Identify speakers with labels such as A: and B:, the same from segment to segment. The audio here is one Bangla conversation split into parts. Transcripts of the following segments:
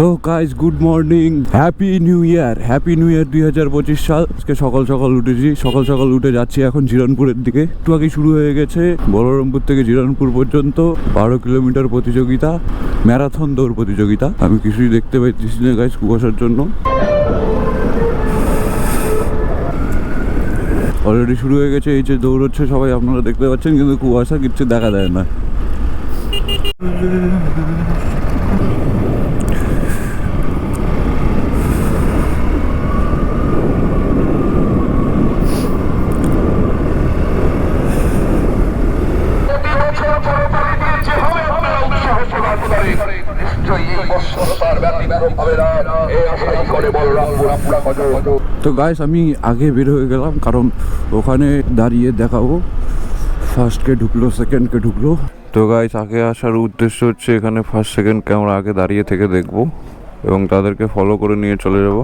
A: তো guys good morning happy new year happy new year দুই হাজার পঁচিশ সাল। আজকে সকাল সকাল উঠেছি। সকাল সকাল উঠে যাচ্ছি এখন জিরনপুরের দিকে। একটু আগে শুরু হয়ে গেছে বলরামপুর থেকে জিরনপুর পর্যন্ত। বারো কিলোমিটার প্রতিযোগিতা, ম্যারাথন দৌড় প্রতিযোগিতা। আমি কিছুই দেখতে পাইতেছি না গাইজ কুয়াশার জন্য। অলরেডি শুরু হয়ে গেছে। এই যে দৌড়চ্ছে সবাই আপনারা দেখতে পাচ্ছেন, কিন্তু কুয়াশা কিচ্ছু দেখা যায় না
B: প্রতি বছর করতালি দিয়ে যেভাবে আপনারা উৎসাহ প্রদান করেন, নিশ্চয়ই এই বৎসর তার ব্যতিক্রম হবে না। এই আশাই করে বলরামপুর আপনারা কত
A: তো গাইস আমি আগে বের হয়ে গেলাম, কারণ ওখানে দাঁড়িয়ে দেখাবো। ফার্স্টকে ঢুকলো সেকেন্ডকে ঢুকলো। তো গাইস আগে আসার উদ্দেশ্য হচ্ছে এখানে ফার্স্ট সেকেন্ড ক্যামেরা আগে দাঁড়িয়ে থেকে দেখব এবং তাদেরকে ফলো করে নিয়ে চলে যাব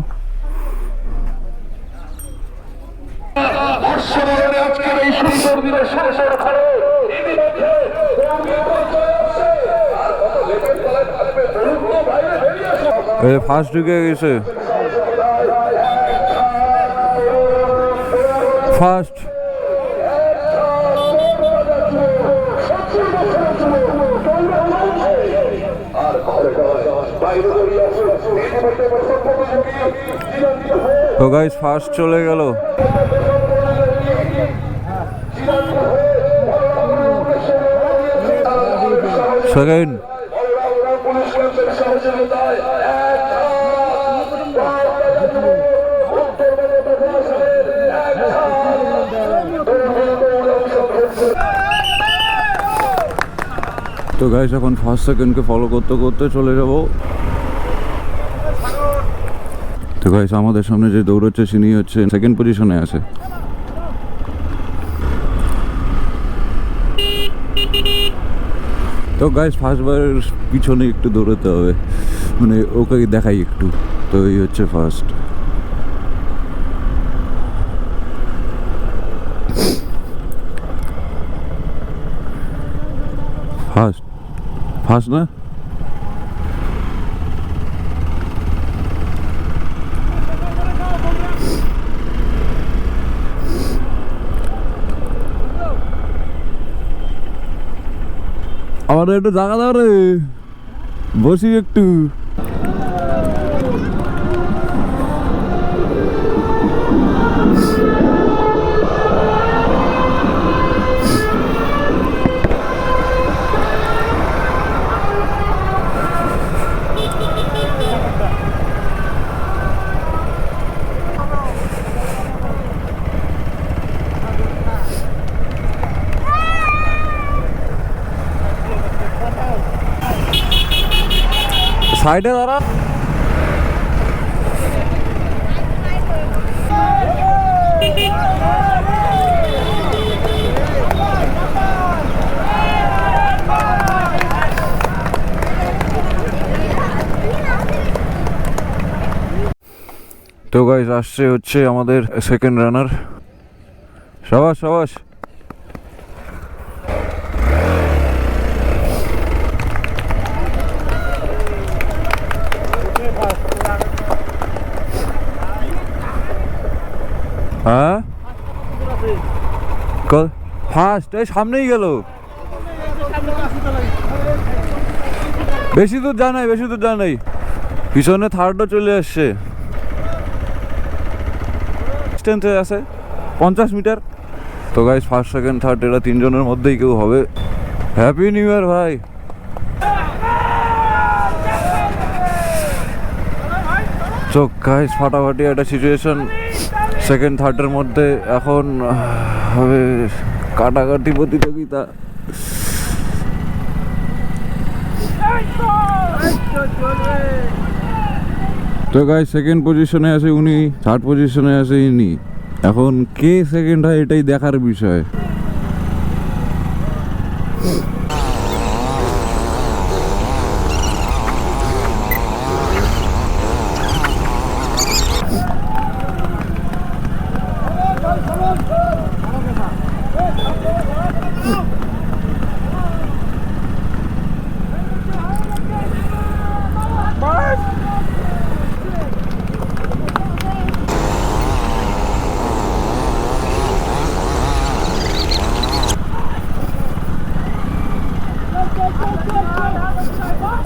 B: বর্ষবরণে আজকের এই সুন্দর দিনের শেষের ঘরে ইতিমধ্যে রঙিন পর্যায়ে আসছে। আর কত লেকের তলায় থাকবে? বলুন তো বাইরে বেরিয়ে আসুন।
A: ফার্স্ট ঢুকে গেছে ফার্স্ট তো গাইস ফার্স্ট চলে গেল। সেকেন্ড
B: বলরামপুর পুলিশ ক্যাম্পের সহযোগিতায় এক ধাপ, পাঁচ বাজানো, উত্তরবঙ্গ প্রশাসনের এক ধাপ, দৌড় অংশগ্রহণ
A: তো গাইস এখন ফার্স্ট সেকেন্ডকে ফলো করতে করতে চলে যাব। তো গাইস আমাদের সামনে যে দৌড়চ্ছে তিনি হচ্ছে সেকেন্ড পজিশনে আছে। তো গাইস ফার্স্টবারের পিছনে একটু দৌড়াতে হবে। মানে ওকে দেখাই একটু। তো এই হচ্ছে ফার্স্ট না আমার একটু জায়গা দাও রে। বসি একটু। সাইডে দাঁড়া তো গাইজ আসছে হচ্ছে আমাদের সেকেন্ড রানার সাবাস সাবাস হ্যাঁ ফার্স্ট এই সামনেই গেল। বেশি দূর যায় নাই, বেশি দূর যায় নাই। পিছনে থার্ডও চলে আসছে। ডিস্টেন্সে আছে, পঞ্চাশ মিটার। তো গাইজ ফার্স্ট সেকেন্ড থার্ড এরা তিনজনের মধ্যেই কেউ হবে। হ্যাপি নিউ ইয়ার ভাই। চোখ গাইজ ফাটাফাটি একটা সিচুয়েশন সেকেন্ড থার্ডের মধ্যে এখন হবে কাটাকাটি প্রতিযোগিতা। তো গাই সেকেন্ড পজিশনে আছে উনি থার্ড পজিশনে আছে ইনি। এখন কে সেকেন্ড হয় এটাই দেখার বিষয়।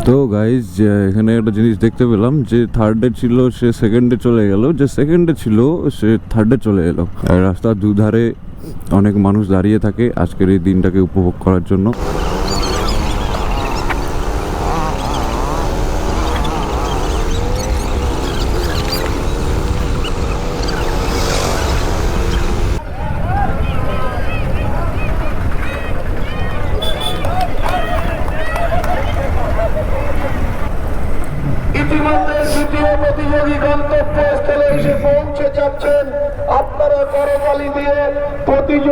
A: তো গাইজ এখানে একটা জিনিস দেখতে পেলাম যে থার্ড ডে ছিল, সে সেকেন্ডে চলে গেল। যে সেকেন্ডে ছিল, সে থার্ড ডে চলে এলো। রাস্তার দুধারে অনেক মানুষ দাঁড়িয়ে থাকে আজকের এই দিনটাকে উপভোগ করার জন্য।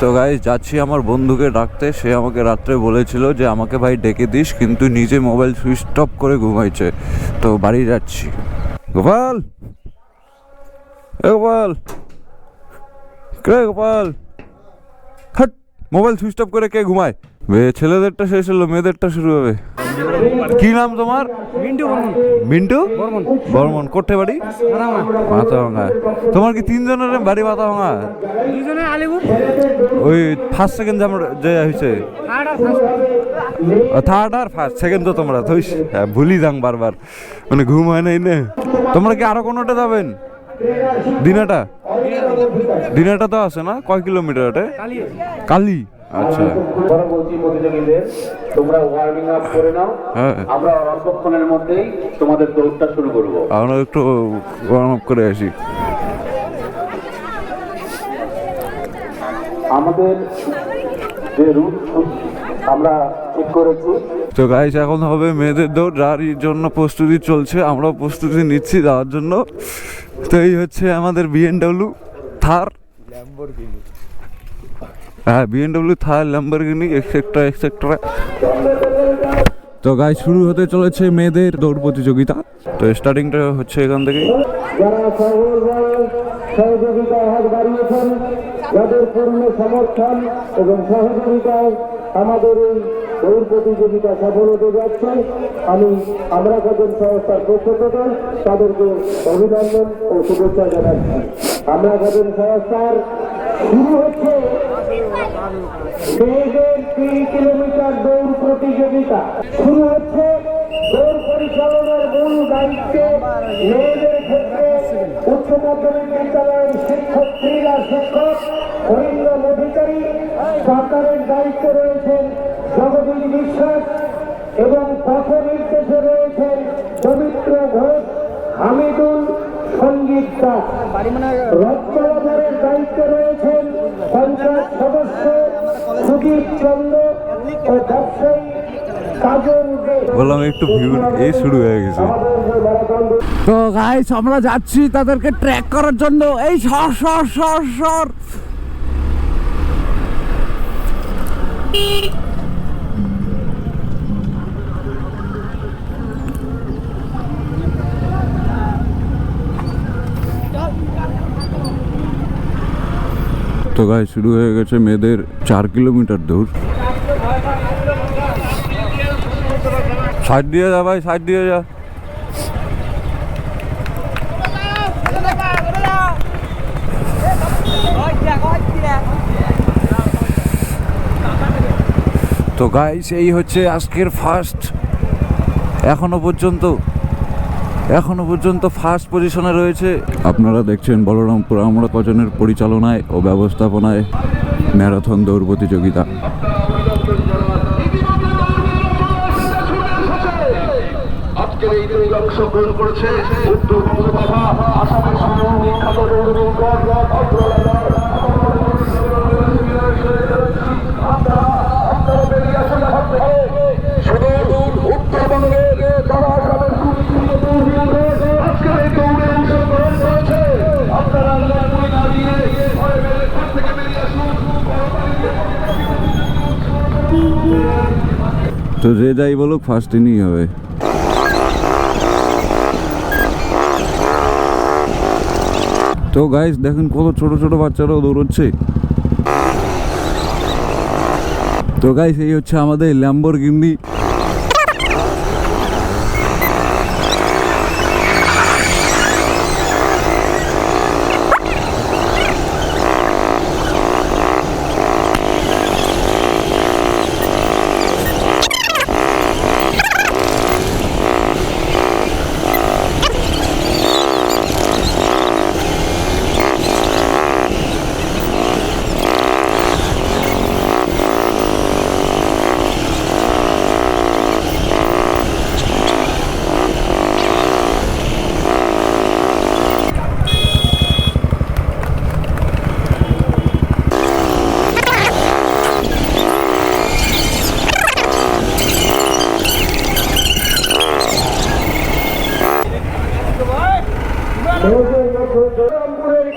A: তো গাইজ যাচ্ছি আমার বন্ধুকে ডাকতে। সে আমাকে রাত্রে বলেছিল যে, আমাকে ভাই ডেকে দিস, কিন্তু নিজে মোবাইল সুইচ অফ করে ঘুমাইছে। তো বাড়ি যাচ্ছি। গোপাল! গোপাল! কে গোপাল? হট! মোবাইল সুইচ অফ করে কে ঘুমায়? ছেলেদেরটা শেষ হলো, মেয়েদেরটা শুরু হবে। কি নাম তোমার?
C: মিন্টু বর্মন।
A: মিন্টু?
C: বর্মন।
A: বর্মন কোটে বাড়ি
C: মারামা
A: মাথা ভাঙা তোমার কি তিনজনের বাড়ি মাথা ভাঙা
C: দুজনে আলিপুর।
A: ওই ফার্স্ট সেকেন্ড যে হয়েছে
C: থার্ড আর ফার্স্ট
A: সেকেন্ড তো তোমরা থইস। হ্যাঁ, ভুলি যাং বারবার। মানে ঘুম হয় নাই নে। তোমরা কি আরও কোনোটা যাবেন? দিনাটা। দিনাটা তো আছে না? কয় কিলোমিটার ওটা?
C: কালি।
A: কালি? আচ্ছা।
D: বড় প্রতিযোগীদের তোমরা ওয়ার্মিং আপ করে নাও।
A: হ্যাঁ।
D: আমরা অল্পক্ষণের মধ্যেই তোমাদের দৌড়টা শুরু করব।
A: আমরা একটু ওয়ার্ম আপ করে আসি।
D: আমাদের যে রুট আমরা ঠিক করেছি।
A: তো গাইস এখন হবে মেয়েদের দৌড়। যার জন্য প্রস্তুতি চলছে আমরাও প্রস্তুতি নিচ্ছি যাওয়ার জন্য। তো এই হচ্ছে আমাদের বিএনডব্লিউ থার হ্যাঁ BMW Thar Lamborghini etcetera etcetera তো গাই শুরু হতে চলেছে মেয়েদের দৌড় প্রতিযোগিতা। তো স্টার্টিংটা হচ্ছে এখান থেকে।
B: হাত বাড়িয়েছেন যাদের পূর্ণ সমর্থন এবং সহযোগিতায় আমাদের এই দৌড় প্রতিযোগিতা সফল হতে যাচ্ছে। আমি আমরা কজন সংস্থার পক্ষ থেকে তাদেরকে অভিনন্দন ও শুভেচ্ছা জানাচ্ছি। আমরা কজন সংস্থার? শুরু হচ্ছে মেয়েদের তিন কিলোমিটার দৌড় প্রতিযোগিতা শুরু হচ্ছে। দৌড় পরিচালনার মূল দায়িত্ব মেয়েদের ক্ষেত্রে উচ্চ বিদ্যালয়ের শিক্ষক, ক্রীড়া শিক্ষক হরিন্দ্র অধিকারী সরকারের দায়িত্ব রয়েছেন জগদীশ বিশ্বাস এবং পথ নির্দেশে রয়েছেন পবিত্র ঘোষ, হামিদুল সংগীত দাস। রক্তবাজারের
A: বললাম একটু ভিউ এই শুরু হয়ে গেছে। তো গাইস আমরা যাচ্ছি তাদেরকে ট্র্যাক করার জন্য। এই সর সর সর সর। তো গাই শুরু হয়ে গেছে মেয়েদের চার কিলোমিটার দৌড়। সাইড দিয়ে যা ভাই, সাইড দিয়ে যা। তো গাইস এই হচ্ছে আজকের ফার্স্ট এখনও পর্যন্ত। এখনও পর্যন্ত ফার্স্ট পজিশনে রয়েছে। আপনারা দেখছেন বলরামপুর আমরা কজনের পরিচালনায় ও ব্যবস্থাপনায় ম্যারাথন দৌড় প্রতিযোগিতা।
B: অংশগ্রহণ করেছে উত্তরবঙ্গ বাবা আসামের বিখ্যাত দৌড়বিদ উত্তরবঙ্গের যারা আসামের সুবিখ্যাত দৌড়বিদ আজকের এই দৌড়ে অংশগ্রহণ করেছে আপনারা লাইনে দাঁড়িয়ে ঘরে বেরিয়ে ঘর থেকে বেরিয়ে আসুন
A: তো যে যাই বলুক ফার্স্ট ইনিং হবে। তো গাইস দেখেন কত ছোট ছোট বাচ্চারাও দৌড়চ্ছে। তো গাইস এই হচ্ছে আমাদের ল্যাম্বর গিন্দি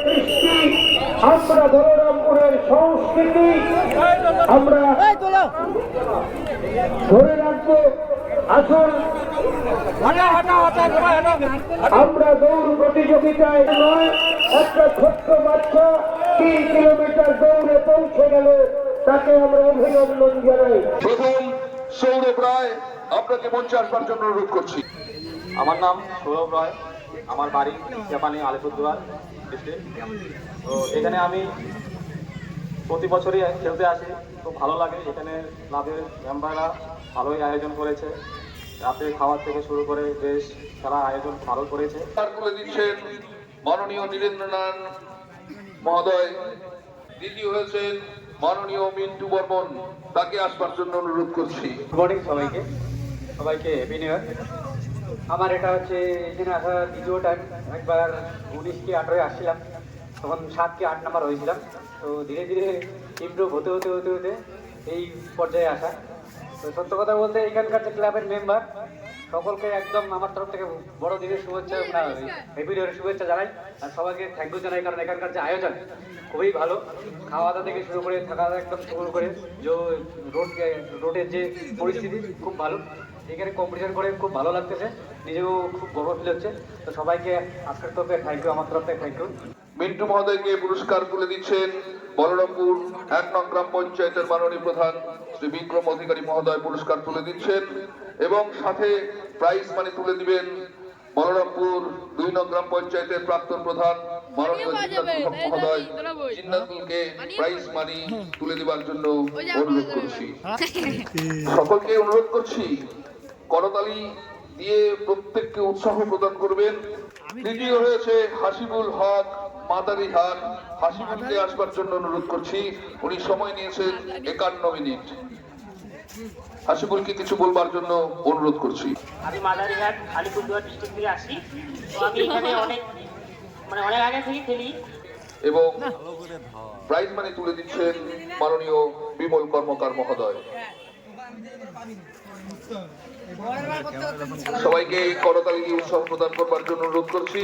B: কৃষ্টি আমরা সংস্কৃতি আমরা ধরে রাখব আসুন আমরা দৌড় প্রতিযোগিতায় নয় একটা ছোট্ট বাচ্চা তিন কিলোমিটার দৌড়ে পৌঁছে গেল তাকে আমরা অভিনন্দন জানাই।
E: প্রথম সৌরভ রায় আপনাকে মঞ্চে আসবার জন্য অনুরোধ করছি।
F: আমার নাম সৌরভ রয়। আমার বাড়ি জাপানি আলিপুরদুয়ার ডিস্ট্রিক্ট তো এখানে আমি প্রতি বছরই খেলতে আসি খুব ভালো লাগে। এখানে ক্লাবের মেম্বাররা ভালোই আয়োজন করেছে। রাতে খাওয়ার থেকে শুরু করে বেশ খেলা আয়োজন ভালো করেছে।
E: তুলে দিচ্ছেন মাননীয় নীরেন্দ্রনাথ মহোদয়। দ্বিতীয় হয়েছেন মাননীয় মিন্টু বর্মন। তাকে আসবার জন্য অনুরোধ করছি।
F: গুড মর্নিং সবাইকে। সবাইকে হ্যাপি নিউ ইয়ার আমার এটা হচ্ছে এখানে আসা দ্বিতীয় টাইম একবার উনিশ কি আঠেরোয় আসছিলাম তখন সাত কি আট নাম্বার হয়েছিলাম। তো ধীরে ধীরে ইমপ্রুভ হতে হতে হতে হতে এই পর্যায়ে আসা। তো সত্য কথা বলতে এখানকার যে ক্লাবের মেম্বার সকলকে একদম আমার তরফ থেকে বড় দিনের শুভেচ্ছা হ্যাপি নিউ ইয়ারের শুভেচ্ছা জানাই আর সবাইকে থ্যাংক ইউ জানাই কারণ এখানকার যে আয়োজন খুবই ভালো। খাওয়া দাওয়া থেকে শুরু করে থাকা একদম শুরু করে যে রোড রোডের যে পরিস্থিতি খুব ভালো। এখানে কম্পিটিশন করে খুব ভালো লাগতেছে। নিজেও খুব গর্ব ফিল হচ্ছে। তো সবাইকে আজকের তরফে থ্যাংক ইউ আমার তরফ থেকে থ্যাংক ইউ
E: মিন্টু মহোদয়কে পুরস্কার তুলে দিচ্ছেন বলরামপুর এক নং গ্রাম পঞ্চায়েতের মাননীয় প্রধান শ্রী বিক্রম অধিকারী মহোদয় পুরস্কার তুলে দিচ্ছেন এবং সাথে প্রাইজ মানি তুলে দিবেন বলরামপুর দুই নং গ্রাম পঞ্চায়েতের প্রাক্তন প্রধান মহোদয় জিন্নাতুলকে প্রাইজ মানি তুলে দেওয়ার জন্য অনুরোধ করছি। সকলকে অনুরোধ করছি করতালি দিয়ে প্রত্যেককে উৎসাহ প্রদান করবেন। তৃতীয় হয়েছে হাসিবুল হক মাদারি হাট হাসিবুলকে আসবার জন্য অনুরোধ করছি। উনি সময় নিয়েছেন একান্ন মিনিট। হাসিবুলকে কিছু বলবার জন্য অনুরোধ করছি।
G: আমি মাদারিঘাট আলিপুরদুয়ার ডিস্ট্রিক্ট থেকে আসি তো আমি এখানে অনেক মানে অনেক আগে থেকে খেলি
E: এবং প্রাইজ মানি তুলে দিচ্ছেন মাননীয় বিমল কর্মকার মহোদয়। সবাইকে করতালি উৎসব প্রদান করবার জন্য অনুরোধ করছি।